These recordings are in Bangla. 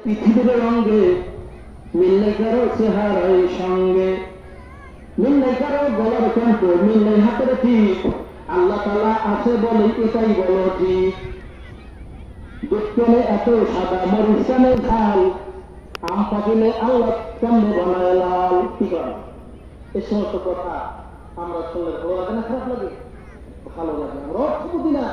পৃথিবীর রঙে, মিললে কারও চেহারাই সঙ্গে। মিললে কারও গলার কণ্ঠ, মিললে হাতের ঠিক আল্লাহ তালা আছে বলে এটাই বলো ঠিক। দেখতে এত সাদা মরিচানে ঝাল, আম পাকিলে আল্লাহ কেমনে বানায় লাল কি করে এই সমস্ত কথা আমরা শুনলে ভালো লাগে না খারাপ লাগে? ভালো লাগে আমরা অর্থ বুঝি না।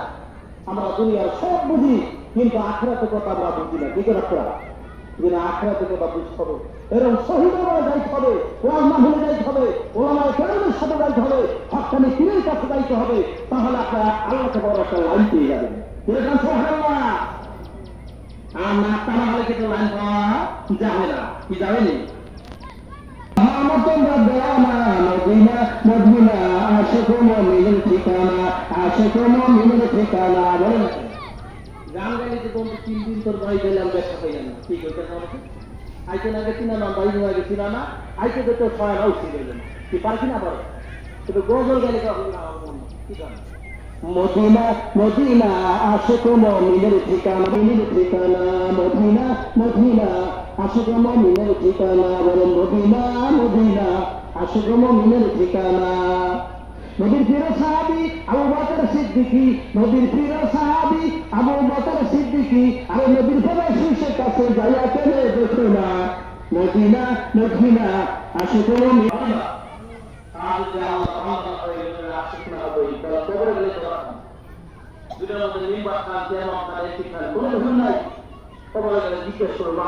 আমরা দুনিয়ার সব বুঝি, কিন্তু আখরাতে কথা আমরা বুঝি না। ঠিক আছে যেন আখরাতে কথা বুঝতে হবে। এরকম শহীদ যাইতে হবে ওয়াজ মাহলে যাইতে হবে, ওলামায় কেরামের সাথে যাইতে হবে, হকানি পীরের কাছে যাইতে হবে, তাহলে আপনারা আল্লাহকে বড় একটা লাইন পেয়ে যাবেন। এরকম সোহাল্লাহ আর না, তারা হলে কিন্তু লাইন পাওয়া যাবে না, কি আশিক মুমিনের ঠিকানা, আশিক মুমিনের ঠিকানা, বলেন। গাইলে যে বন্ধু তিন দিন তোর বাড়ি গেলাম দেখা পাই না। ঠিক হইতে আমাকে? আইতে না গেছি না বাড়ি হয়ে গেছি না না। আইতে তো তোর ছয় না উঠে গেলেন কি পারছি না পারো কিন্তু গজল গেলে কখন না আমার ঠিকানা ঠিকানা ঠিকানা ঠিকানা। প্রিয় সাহাবি সিদ্দিকী, নবীর প্রিয় সাহাবি, আবু বকর সিদ্দিকী, আর নবীর ফেরা শীর্ষের কাছে যাইয়া কেনে দেখো না? মদিনা মদিনা খান কোনো জিজ্ঞেস করো মা